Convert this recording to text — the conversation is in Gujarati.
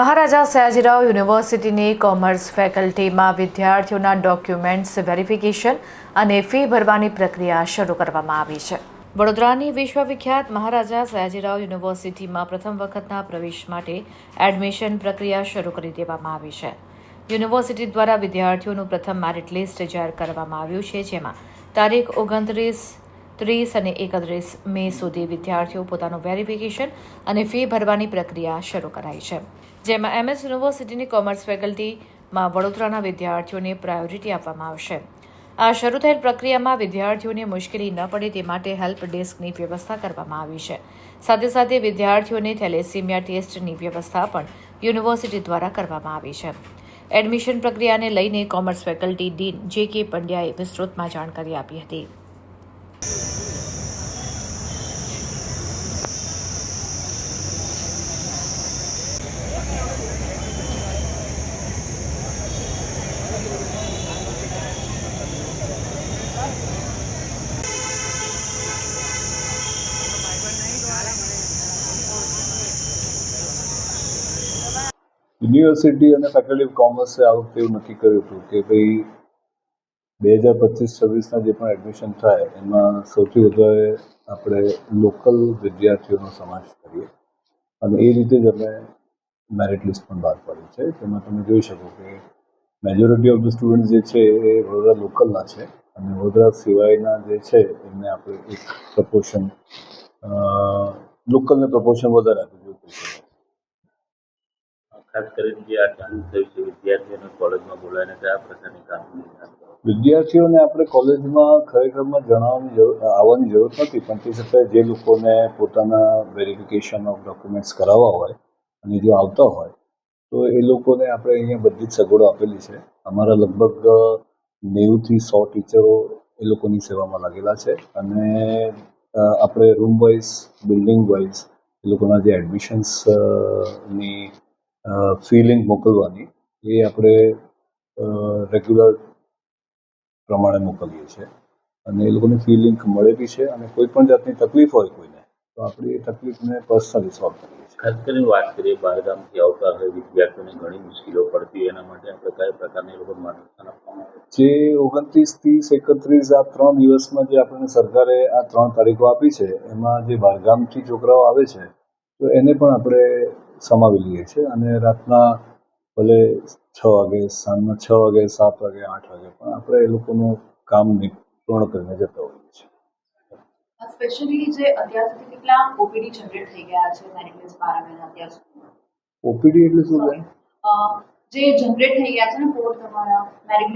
મહારાજા સયાજીરાવ યુનિવર્સિટીની કોમર્સ ફેકલ્ટીમાં વિદ્યાર્થીઓના ડોક્યુમેન્ટ્સ વેરિફિકેશન અને ફી ભરવાની પ્રક્રિયા શરૂ કરવામાં આવી છે. વડોદરાની વિશ્વવિખ્યાત મહારાજા સયાજીરાવ યુનિવર્સિટીમાં પ્રથમ વખતના પ્રવેશ માટે એડમિશન પ્રક્રિયા શરૂ કરી દેવામાં આવી છે. યુનિવર્સિટી દ્વારા વિદ્યાર્થીઓનું પ્રથમ મેરિટ લિસ્ટ જાહેર કરવામાં આવ્યું છે, જેમાં તારીખ ઓગણત્રીસ ત્રીસ અને એકત્રીસ મે સુધી વિદ્યાર્થીઓ પોતાનું વેરિફિકેશન અને ફી ભરવાની પ્રક્રિયા શરૂ કરાઈ છે. જેમાં એમએસ યુનિવર્સિટીની કોમર્સ ફેકલ્ટીમાં વડોદરાના વિદ્યાર્થીઓને પ્રાયોરિટી આપવામાં આવશે. આ શરૂ થયેલ પ્રક્રિયામાં વિદ્યાર્થીઓને મુશ્કેલી ન પડે તે માટે હેલ્પ ડેસ્કની વ્યવસ્થા કરવામાં આવી છે. સાથે સાથે વિદ્યાર્થીઓને થેલેસીમિયા ટેસ્ટની વ્યવસ્થા પણ યુનિવર્સિટી દ્વારા કરવામાં આવી છે. એડમિશન પ્રક્રિયાને લઈને કોમર્સ ફેકલ્ટી ડીન જે કે પંડ્યાએ વિસ્તૃતમાં જાણકારી આપી હતી. યુનિવર્સિટી અને ફેકલ્ટી ઓફ કોમર્સે આ વખતે એવું નક્કી કર્યું હતું કે ભાઈ બે હજાર પચીસ છવ્વીસના જે પણ એડમિશન થાય, એમાં સૌથી વધારે આપણે લોકલ વિદ્યાર્થીઓનો સમાવેશ કરીએ. અને એ રીતે જ અમે મેરિટ લિસ્ટ પણ બહાર પાડી છે. તેમાં તમે જોઈ શકો કે મેજોરિટી ઓફ ધ સ્ટુડન્ટ જે છે એ વડોદરા લોકલના છે. અને વડોદરા સિવાયના જે છે, એમને આપણે એક પ્રપોર્શન લોકલને પ્રપોર્શન વધારે આપ્યું શકાય ખાસ કરીને જે આ ચાલુ થયું છે, વિદ્યાર્થીઓને કોલેજમાં બોલાવીને કયા પ્રકારની કામગીરી વિદ્યાર્થીઓને આપણે કોલેજમાં ખરેખરમાં જણાવવાની જરૂર, આવવાની જરૂર નથી, પણ તે છતાં જે લોકોને પોતાના વેરિફિકેશન ઓફ ડોક્યુમેન્ટ્સ કરાવવા હોય અને જો આવતા હોય, તો એ લોકોને આપણે અહીંયા બધી જ સગવડો આપેલી છે. અમારા લગભગ નેવુંથી સો ટીચરો એ લોકોની સેવામાં લાગેલા છે અને આપણે રૂમ વાઇઝ બિલ્ડિંગ વાઇઝ એ લોકોના જે એડમિશન્સ ફિલિંગ મોકલવાની એ આપણે રેગ્યુલર પ્રમાણે મોકલીએ છીએ. અને એ લોકોને ફી લિંક મળે બી છે અને કોઈ પણ જાતની તકલીફ હોય કોઈને તો આપણે એ તકલીફને પર્સનલી સોલ્વ કરીએ છીએ. ખાસ કરીને વાત કરીએ બહારગામથી આવતા હોય વિદ્યાર્થીઓને ઘણી મુશ્કેલીઓ પડતી હોય એના માટે આપણે કયા પ્રકારની એ લોકોને માર્ગદર્શન આપવામાં આવે? જે ઓગણત્રીસ ત્રીસ એકત્રીસ આ ત્રણ દિવસમાં જે આપણને સરકારે આ ત્રણ તારીખો આપી છે એમાં જે બહારગામથી છોકરાઓ આવે છે તો એને પણ આપણે સમાવી લઈએ છીએ અને રાતના ભલે છ વાગે સાંજના છ વાગે સાત વાગે આઠ વાગે પણ આપણે એ લોકોનું કામ પૂર્ણ કરીને જતા હોઈએ છીએ. સ્પેશિયલી જે અત્યાર સુધી કેટલા ઓપીડી જનરેટ થઈ ગયા છે અત્યાર ઓપીડી એટલે શું બેન? જે જનરેટ થઈ ગયા છે ને કોડ તમારા મેરિટ